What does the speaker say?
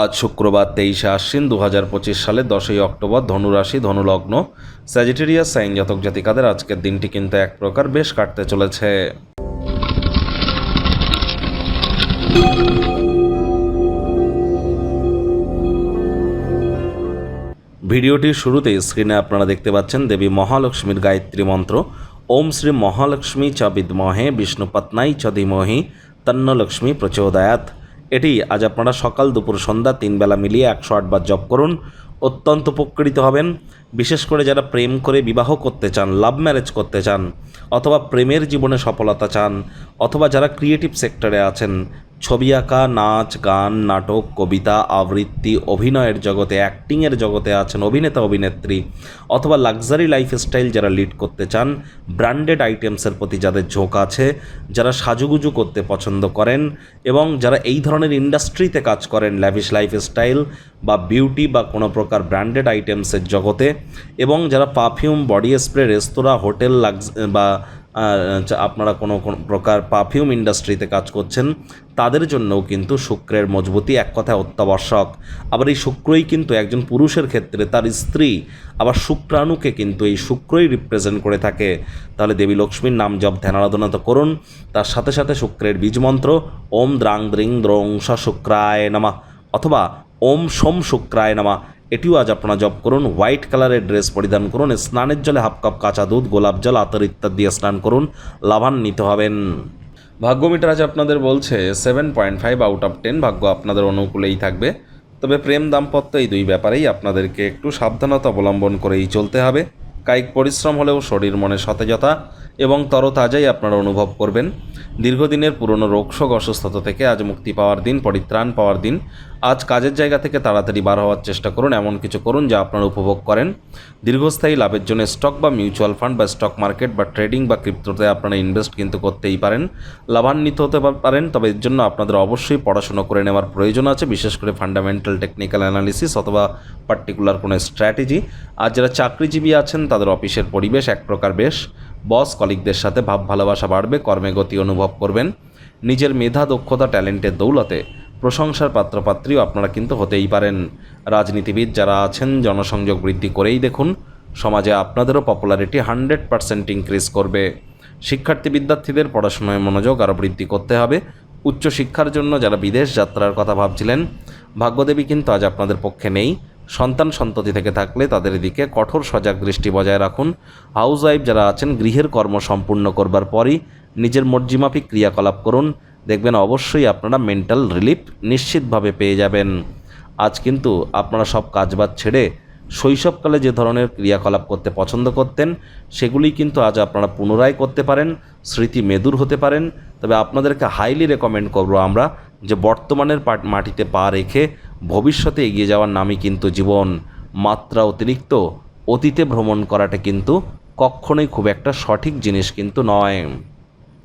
আজ শুক্রবার তেইশে আশ্বিন দু হাজার পঁচিশ সালে দশই অক্টোবর ধনুরাশি, ধনুলগ্ন স্যাজিটেরিয়াস সাইন জাতক জাতিকাদের আজকের দিনটি কিন্তু এক প্রকার বেশ কাটতে চলেছে। ভিডিওটির শুরুতে স্ক্রিনে আপনারা দেখতে পাচ্ছেন দেবী মহালক্ষ্মীর গায়ত্রী মন্ত্র। ওম শ্রী মহালক্ষ্মী চ বিদ্মহে বিষ্ণুপত্নাই চ ধীমহি, তন্ন লক্ষ্মী প্রচোদয়াত। এটি আজ আপনারা সকাল দুপুর সন্ধ্যা তিন বেলা মিলিয়ে একশো আটবার জপ করুন, অত্যন্ত উপকৃত হবেন। বিশেষ করে যারা প্রেম করে বিবাহ করতে চান লাভ ম্যারেজ করতে চান, অথবা প্রেমের জীবনে সফলতা চান অথবা যারা ক্রিয়েটিভ সেক্টরে আছেন, ছবি আঁকা, নাচ, গান, নাটক, কবিতা, আবৃত্তি, অভিনয়ের জগতে অ্যাক্টিংয়ের জগতে আছেন অভিনেতা, অভিনেত্রী অথবা লাক্সারি লাইফস্টাইল যারা লিড করতে চান ব্র্যান্ডেড আইটেমসের প্রতি যাদের ঝোঁক আছে, যারা সাজুগুজু করতে পছন্দ করেন এবং যারা এই ধরনের ইন্ডাস্ট্রিতে কাজ করেন ল্যাভিশ লাইফস্টাইল বা বিউটি বা কোনো প্রকার ব্র্যান্ডেড আইটেমসের জগতে এবং যারা perfume body spray restaurant hotel Lux বা আপনারা কোনো কোনো প্রকার পারফিউম ইন্ডাস্ট্রিতে কাজ করছেন, তাদের জন্যও কিন্তু শুক্রের মজবুতি এক কথায় অত্যাবশ্যক। আবার এই শুক্রই কিন্তু একজন পুরুষের ক্ষেত্রে তার স্ত্রী, আবার শুক্রাণুকে কিন্তু এই শুক্রই রিপ্রেজেন্ট করে থাকে। তাহলে দেবী লক্ষ্মীর নাম জপ, ধ্যান আরাধনা তো করুন। তার সাথে সাথে শুক্রের বীজমন্ত্র ওম দ্রাং দ্রিং দ্রং স শুক্রায় নামা, অথবা ওম সোম শুক্রায় নামা এটিও আজ আপনারা জপ করুন, হোয়াইট কালারের ড্রেস পরিধান করুন, স্নানের জলে হাফ কাপ কাঁচা দুধ, গোলাপ জল, আতর ইত্যাদি দিয়ে স্নান করুন, লাভান্বিত হবেন। ভাগ্য মিটার আজ আপনাদের বলছে seven point five out of ten ভাগ্য আপনাদের অনুকূলেই থাকবে। তবে প্রেম দাম্পত্য এই দুই ব্যাপারেই আপনাদেরকে একটু সাবধানতা অবলম্বন করেই চলতে হবে। কায়িক পরিশ্রম হলেও শরীর মনে সতেজতা এবং তরতাজাই আপনারা অনুভব করবেন। দীর্ঘদিনের পুরনো রোগশোক অসুস্থতা থেকে আজ মুক্তি পাওয়ার দিন, পরিত্রাণ পাওয়ার দিন। আজ কাজের জায়গা থেকে তাড়াতাড়ি বার হওয়ার চেষ্টা করুন, এমন কিছু করুন যা আপনারা উপভোগ করেন। দীর্ঘস্থায়ী লাভের জন্য স্টক বা মিউচুয়াল ফান্ড বা স্টক মার্কেট বা ট্রেডিং বা ক্রিপ্টোতে আপনারা ইনভেস্ট কিন্তু করতেই পারেন। লাভান্বিত হতে পারেন, তবে এর জন্য আপনাদের অবশ্যই পড়াশোনা করে নেওয়ার প্রয়োজন আছে, বিশেষ করে ফান্ডামেন্টাল টেকনিক্যাল অ্যানালিসিস অথবা পার্টিকুলার কোনো স্ট্র্যাটেজি আর যারা চাকরিজীবী আছেন, তাদের অফিসের পরিবেশ এক প্রকার বেশ। বস কলিগদের সাথে ভাব ভালোবাসা বাড়বে, কর্মে গতি অনুভব করবেন। নিজের মেধা, দক্ষতা, ট্যালেন্টের দৌলতে প্রশংসার পাত্রপাত্রীও আপনারা কিন্তু হতেই পারেন। রাজনীতিবিদ যারা আছেন, জনসংযোগ বৃদ্ধি করেই দেখুন, সমাজে আপনাদেরও পপুলারিটি হান্ড্রেড পার্সেন্ট ইনক্রিজ করবে। শিক্ষার্থী বিদ্যার্থীদের পড়াশোনায় মনোযোগ আরও বৃদ্ধি করতে হবে। উচ্চশিক্ষার জন্য যারা বিদেশ যাত্রার কথা ভাবছিলেন, ভাগ্যদেবী কিন্তু আজ আপনাদের পক্ষে নেই। সন্তান সন্ততি থেকে থাকলে তাদের দিকে কঠোর সজাগ দৃষ্টি বজায় রাখুন। হাউস ওয়াইফ যারা আছেন, গৃহের কর্ম সম্পূর্ণ করবার পরই নিজের মর্জিমাফিক ক্রিয়াকলাপ করুন। দেখবেন অবশ্যই আপনারা মেন্টাল রিলিফ নিশ্চিতভাবে পেয়ে যাবেন। আজ কিন্তু আপনারা সব কাজবাজ ছেড়ে শৈশবকালে যে ধরনের ক্রিয়াকলাপ করতে পছন্দ করতেন, সেগুলি কিন্তু আজ আপনারা পুনরায় করতে পারেন, স্মৃতি মেদুর হতে পারেন। তবে আপনাদেরকে হাইলি রেকমেন্ড করব আমরা যে বর্তমানের মাটিতে পা রেখে ভবিষ্যতে এগিয়ে যাওয়ার নামই কিন্তু জীবন। মাত্রা অতিরিক্ত, অতীতে ভ্রমণ করাটা কিন্তু কখনোই খুব একটা সঠিক জিনিস কিন্তু নয়।